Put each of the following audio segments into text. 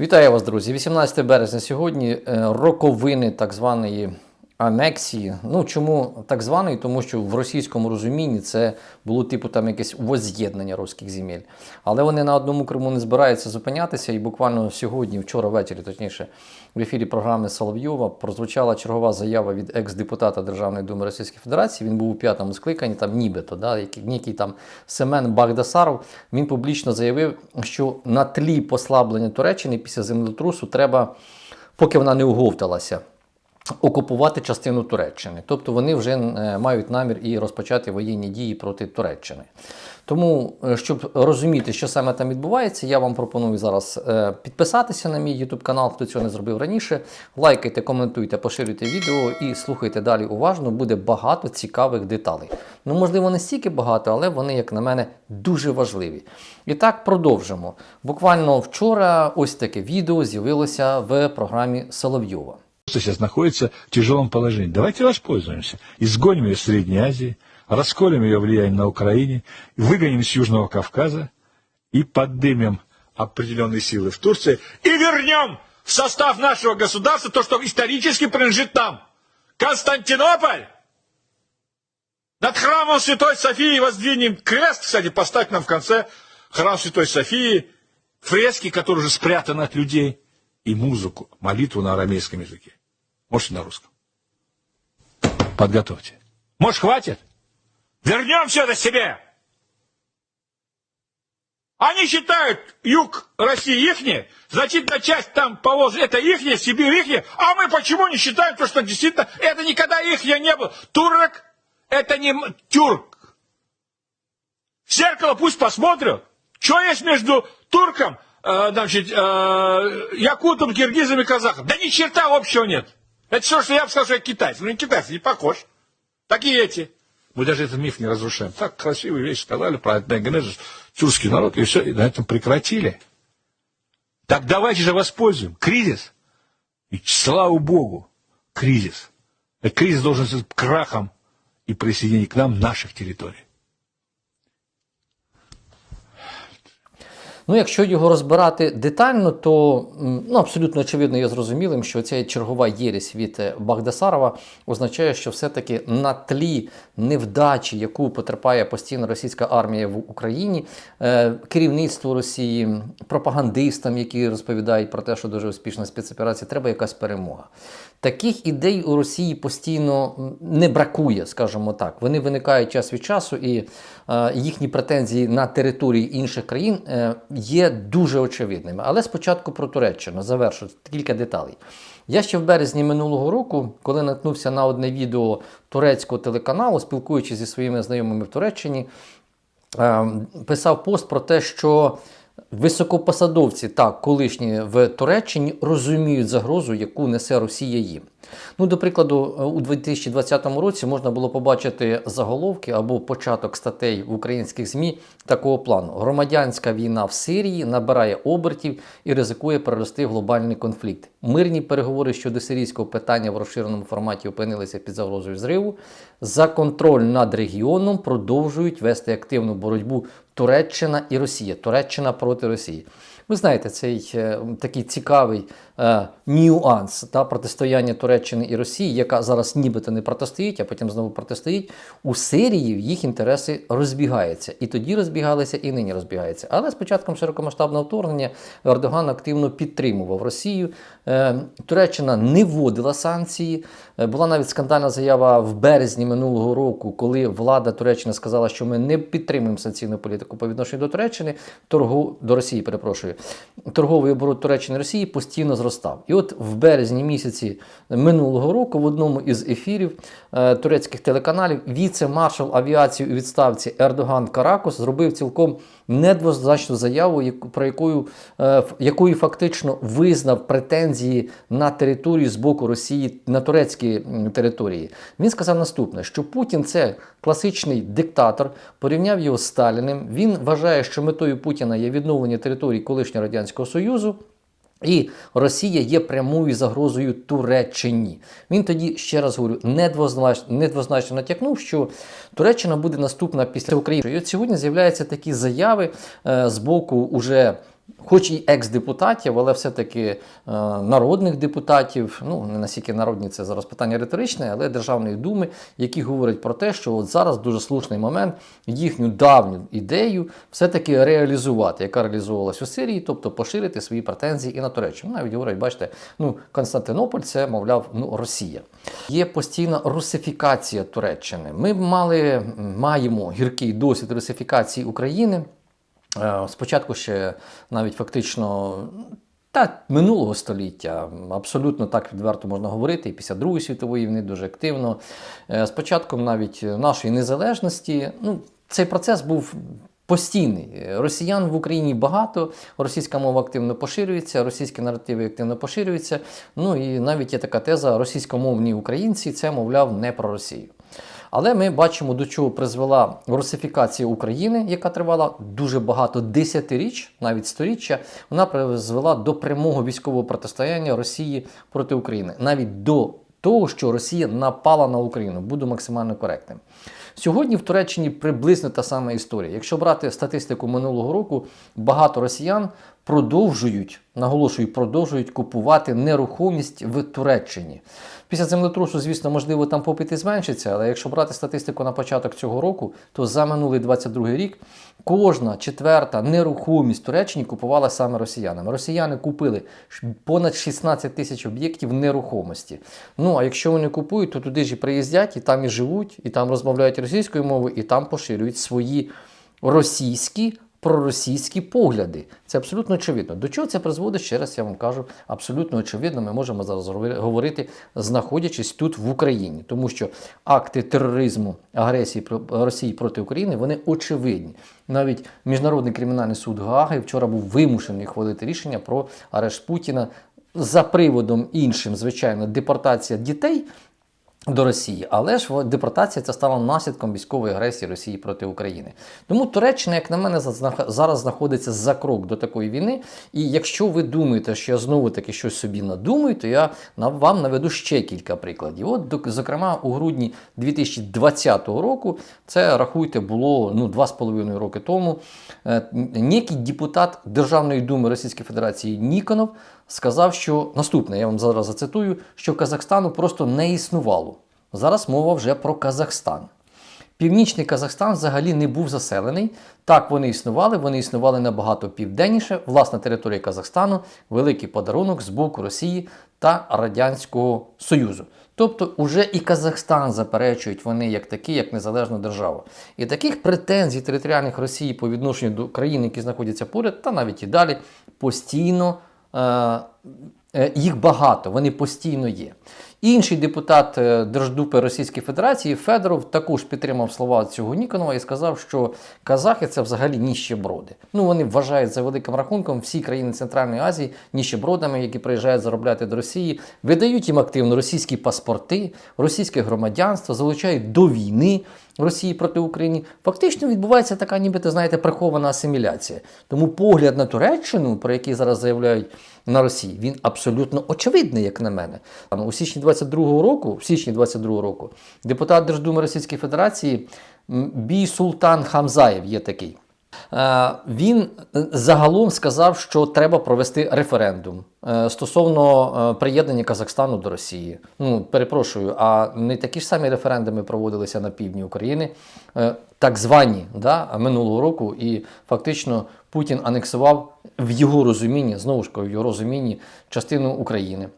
Вітаю вас, друзі. 18 березня сьогодні е, роковини так званої анексії. Ну чому так званої? Тому що в російському розумінні це було типу там якесь воз'єднання руських земель. Але вони на одному Криму не збираються зупинятися. І буквально сьогодні, вчора ввечері, точніше, в ефірі програми Соловйова прозвучала чергова заява від екс-депутата Державної думи Російської Федерації. Він був у п'ятому скликанні, там нібито, да, який, там Семен Багдасаров. Він публічно заявив, що на тлі послаблення Туреччини після землетрусу треба, поки вона не оговталася, окупувати частину Туреччини. Тобто вони вже е, мають намір і розпочати воєнні дії проти Туреччини. Тому, е, щоб розуміти, що саме там відбувається, я вам пропоную зараз е, підписатися на мій YouTube канал, хто цього не зробив раніше. Лайкайте, коментуйте, поширюйте відео і слухайте далі уважно. Буде багато цікавих деталей. Ну, можливо, не стільки багато, але вони, як на мене, дуже важливі. І так продовжимо. Буквально вчора ось таке відео з'явилося в програмі Соловйова. Сейчас находится в тяжелом положении. Давайте воспользуемся. Изгоним ее из Средней Азии, расколем ее влияние на Украине, выгоним с Южного Кавказа и поднимем определенные силы в Турции и вернем в состав нашего государства то, что исторически принадлежит нам. Константинополь! Над храмом Святой Софии воздвинем крест, кстати, поставь нам в конце храм Святой Софии, фрески, которые уже спрятаны от людей, и музыку, молитву на арамейском языке. Может, на русском. Подготовьте. Может, хватит? Вернем все это себе! Они считают юг России ихний, значительная часть там полоз, это ихняя, Сибирь ихняя, а мы почему не считаем, то, что действительно это никогда ихняя не было. Турок это не тюрк. В зеркало пусть посмотрят, что есть между турком, э, значит, э, якутом, киргизом и казахом. Да ни черта общего нет. Это все, что я бы сказал, что я китайец. Ну, не китайец, не похож. Так и эти. Мы даже этот миф не разрушаем. Так красивые вещи сказали про этногенезис, тюркский народ, и все, и на этом прекратили. Так давайте же воспользуем. Кризис. И слава Богу, кризис. Кризис должен стать крахом и присоединением к нам наших территорий. Ну, якщо його розбирати детально, то ну, абсолютно очевидно є зрозумілим, що ця чергова єресь від е, Багдасарова означає, що все-таки на тлі невдачі, яку потерпає постійно російська армія в Україні, е, керівництво Росії, пропагандистам, які розповідають про те, що дуже успішна спецоперація, треба якась перемога. Таких ідей у Росії постійно не бракує, скажімо так. Вони виникають час від часу, і е, їхні претензії на території інших країн е, є дуже очевидними. Але спочатку про Туреччину завершу кілька деталей. Я ще в березні минулого року, коли наткнувся на одне відео турецького телеканалу, спілкуючись зі своїми знайомими в Туреччині, е, писав пост про те, що високопосадовці так колишні в Туреччині розуміють загрозу, яку несе Росія їм. Ну, до прикладу, у 2020 році можна було побачити заголовки або початок статей в українських ЗМІ такого плану: громадянська війна в Сирії набирає обертів і ризикує перерости глобальний конфлікт. Мирні переговори щодо сирійського питання в розширеному форматі опинилися під загрозою зриву. За контроль над регіоном продовжують вести активну боротьбу Туреччина і Росія. Туреччина проти Росії. Ви знаєте, цей е, такий цікавий е, нюанс та протистояння Туреччини і Росії, яка зараз нібито не протистоїть, а потім знову протистоїть. У Сирії їх інтереси розбігаються. І тоді розбігалися, і нині розбігаються. Але з початком широкомасштабного вторгнення Ердоган активно підтримував Росію. Е, Туреччина не вводила санкції. Е, Була навіть скандальна заява в березні минулого року, коли влада Туреччини сказала, що ми не підтримуємо санкційну політику по відношенню до Туреччини, торгу до Росії, перепрошую. Торговий оборот Туреччини і Росії постійно зростав. І от в березні місяці минулого року в одному із ефірів е, турецьких телеканалів віце-маршал авіації у відставці Ердоган Каракос зробив цілком недвозначну заяву, про якою, е, якою фактично визнав претензії на територію з боку Росії на турецькі території. Він сказав наступне: що Путін це класичний диктатор, порівняв його з Сталіним. Він вважає, що метою Путіна є відновлення території колишнього радянського союзу. І Росія є прямою загрозою Туреччині. Він тоді ще раз говорю, недвозначно, недвозначно натякнув, що Туреччина буде наступна після України. І от сьогодні з'являються такі заяви е, з боку уже хоч і екс-депутатів, але все-таки е, народних депутатів, ну не настільки народні, це зараз питання риторичне, але Державної думи, які говорять про те, що от зараз дуже слушний момент їхню давню ідею все-таки реалізувати, яка реалізовувалась у Сирії, тобто поширити свої претензії і на Туреччину. Навіть говорять, бачите, ну Константинополь це, мовляв, ну Росія. Є постійна русифікація Туреччини. Ми мали, маємо гіркий досвід русифікації України. Е, Спочатку ще навіть фактично та минулого століття, абсолютно так відверто можна говорити, і після Другої світової війни дуже активно. Е, З початком навіть нашої незалежності, ну, цей процес був. Постійний Е, росіян в Україні багато, російська мова активно поширюється, російські наративи активно поширюються. Ну і навіть є така теза: російськомовні українці це, мовляв, не про Росію. Але ми бачимо, до чого призвела русифікація України, яка тривала дуже багато десятиріч, навіть сторіччя. Вона призвела до прямого військового протистояння Росії проти України, навіть до того, що Росія напала на Україну. Буду максимально коректним. Сьогодні в Туреччині приблизно та сама історія. Якщо брати статистику минулого року, багато росіян продовжують, наголошую, продовжують купувати нерухомість в Туреччині. Після землетрусу, звісно, можливо, там попит і зменшиться, але якщо брати статистику на початок цього року, то за минулий 22 рік кожна четверта нерухомість в Туреччині купувала саме росіянами. Росіяни купили понад 16 тисяч об'єктів нерухомості. Ну а якщо вони купують, то туди ж і приїздять, і там і живуть, і там розмовляють російською мовою, і там поширюють свої російські. Проросійські погляди. Це абсолютно очевидно. До чого це призводить? Ще раз я вам кажу, абсолютно очевидно, ми можемо зараз говорити, знаходячись тут в Україні, тому що акти тероризму, агресії Росії проти України вони очевидні. Навіть Міжнародний кримінальний суд Гааги вчора був вимушений хвалити рішення про арешт Путіна за приводом іншим, звичайно, депортація дітей до Росії, але ж депортація це стала наслідком військової агресії Росії проти України. Тому Туреччина, як на мене, зараз знаходиться за крок до такої війни. І якщо ви думаєте, що я знову таки щось собі надумаю, то я вам наведу ще кілька прикладів. От, зокрема, у грудні 2020 року, це рахуйте, було ну, два з половиною роки тому. е, Некий депутат Державної думи Російської Федерації Ніконов сказав, що наступне, я вам зараз зацитую, що Казахстану просто не існувало. Зараз мова вже про Казахстан. Північний Казахстан взагалі не був заселений. Так вони існували, вони існували набагато південніше. Власна територія Казахстану, великий подарунок з боку Росії та Радянського Союзу. Тобто, уже і Казахстан заперечують вони як такі, як незалежна держава. І таких претензій територіальних Росії по відношенню до країн, які знаходяться поряд, та навіть і далі, постійно їх багато, вони постійно є. Інший депутат е, Держдупи Російської Федерації Федоров також підтримав слова цього Ніконова і сказав, що казахи це взагалі ніщеброди. Ну вони вважають за великим рахунком всі країни Центральної Азії ніщебродами, які приїжджають заробляти до Росії, видають їм активно російські паспорти, російське громадянство, залучають до війни. Росії проти України, фактично відбувається така, нібито, знаєте, прихована асиміляція. Тому погляд на Туреччину, про який зараз заявляють на Росії, він абсолютно очевидний, як на мене. Там, У січні 22-го року, в січні 22-го року, депутат Держдуми Російської Федерації Бій Султан Хамзаєв є такий. Е, Він е, загалом сказав, що треба провести референдум е, стосовно приєднання Казахстану до Росії. Ну, перепрошую, а не такі ж самі референдуми проводилися на півдні України, так звані да, минулого року, і фактично Путін анексував в його розумінні, знову ж в його розумінні частину України.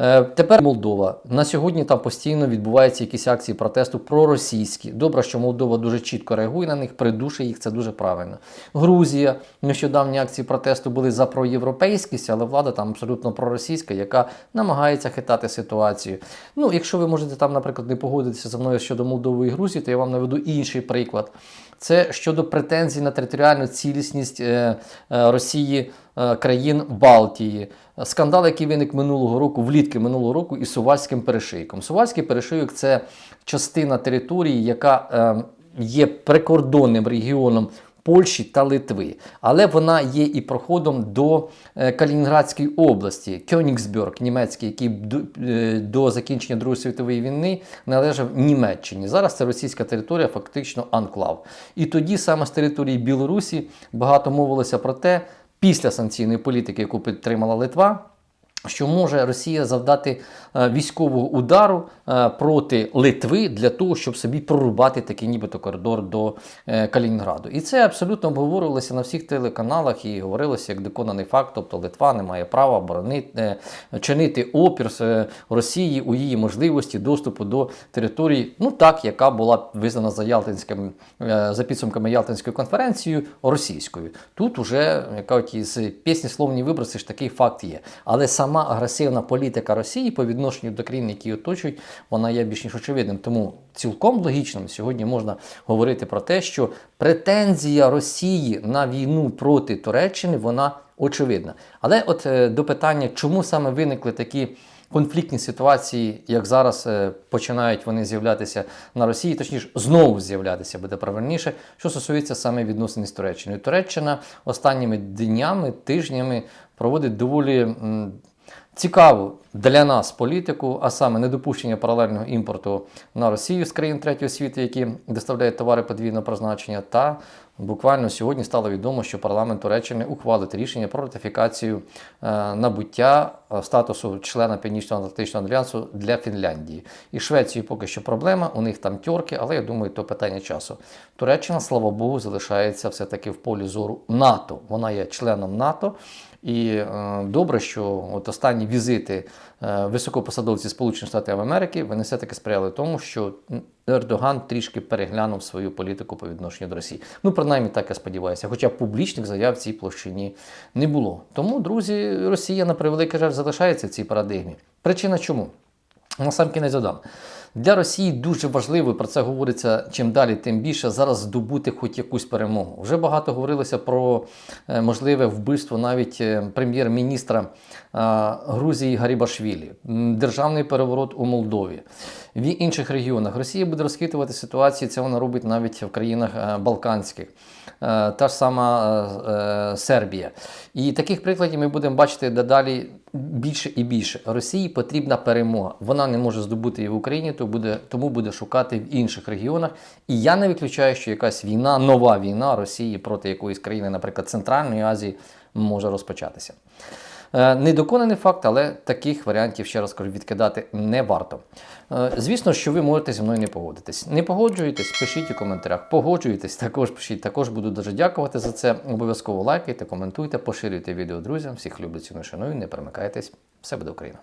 Е, Тепер Молдова. На сьогодні там постійно відбуваються якісь акції протесту проросійські. Добре, що Молдова дуже чітко реагує на них, придушує їх, це дуже правильно. Грузія. Нещодавні акції протесту були за проєвропейськість, але влада там абсолютно проросійська, яка намагається хитати ситуацію. Ну, якщо ви можете там, наприклад, не погодитися зі мною щодо Молдови і Грузії, то я вам наведу інший приклад. Це щодо претензій на територіальну цілісність е, е, Росії країн Балтії. Скандал, який виник минулого року, влітки минулого року, із Сувальським перешийком. Сувальський перешийок це частина території, яка е, є прикордонним регіоном. Польщі та Литви, але вона є і проходом до е, Калінінградської області, Кьонігсберг, німецький, який е, до закінчення Другої світової війни належав Німеччині. Зараз це російська територія, фактично анклав. І тоді саме з території Білорусі багато мовилося про те, після санкційної політики, яку підтримала Литва. Що може Росія завдати е, військового удару е, проти Литви для того, щоб собі прорубати такий нібито коридор до е, Калінінграду. І це абсолютно обговорювалося на всіх телеканалах і говорилося як доконаний факт. Тобто Литва не має права боронити, чинити опір Росії у її можливості доступу до території, ну так, яка була визнана за Ялтинським за підсумками Ялтинської конференції російською. Тут уже яка із пісні словні виброси ж такий факт є. Але сама агресивна політика Росії по відношенню до країн, які оточують, вона є більш ніж очевидним. Тому цілком логічним сьогодні можна говорити про те, що претензія Росії на війну проти Туреччини вона очевидна. Але от е, до питання, чому саме виникли такі. Конфліктні ситуації, як зараз е, починають вони з'являтися на Росії, точніше знову з'являтися буде правильніше, що стосується саме відносин з Туреччиною. Туреччина останніми днями, тижнями проводить доволі цікаву для нас політику, а саме недопущення паралельного імпорту на Росію з країн третього світу, які доставляють товари подвійного призначення, та буквально сьогодні стало відомо, що парламент Туреччини ухвалить рішення про ратифікацію е, набуття е, статусу члена Північно-Атлантичного альянсу для Фінляндії. І Швеції поки що проблема, у них там тьорки, але я думаю, то питання часу. Туреччина, слава Богу, залишається все-таки в полі зору НАТО. Вона є членом НАТО. І е, добре, що от останні візити е, високопосадовців Сполучених Штатів Америки вони все-таки сприяли тому, що Ердоган трішки переглянув свою політику по відношенню до Росії. Ну, принаймні, так я сподіваюся. Хоча публічних заяв в цій площині не було. Тому, друзі, Росія на превеликий жаль залишається в цій парадигмі. Причина чому? На сам кінець додам. Для Росії дуже важливо, і про це говориться чим далі, тим більше зараз здобути хоч якусь перемогу. Вже багато говорилося про е, можливе вбивство навіть е, прем'єр-міністра Грузії Гарібашвілі, державний переворот у Молдові. В інших регіонах Росія буде розхитувати ситуацію. Це вона робить навіть в країнах е, Балканських, та ж сама Сербія. І таких прикладів ми будемо бачити дедалі більше і більше. Росії потрібна перемога. Вона не може здобути її в Україні, то буде, тому буде шукати в інших регіонах. І я не виключаю, що якась війна, нова війна Росії проти якоїсь країни, наприклад, Центральної Азії, може розпочатися. Е, Недоконаний факт, але таких варіантів, ще раз кажу, відкидати не варто. Е, Звісно, що ви можете зі мною не погодитись. Не погоджуєтесь, пишіть у коментарях. Погоджуєтесь, також пишіть. Також буду дуже дякувати за це. Обов'язково лайкайте, коментуйте, поширюйте відео друзям. Всіх люблю, ціну шаную, не перемикайтесь. Все буде Україна!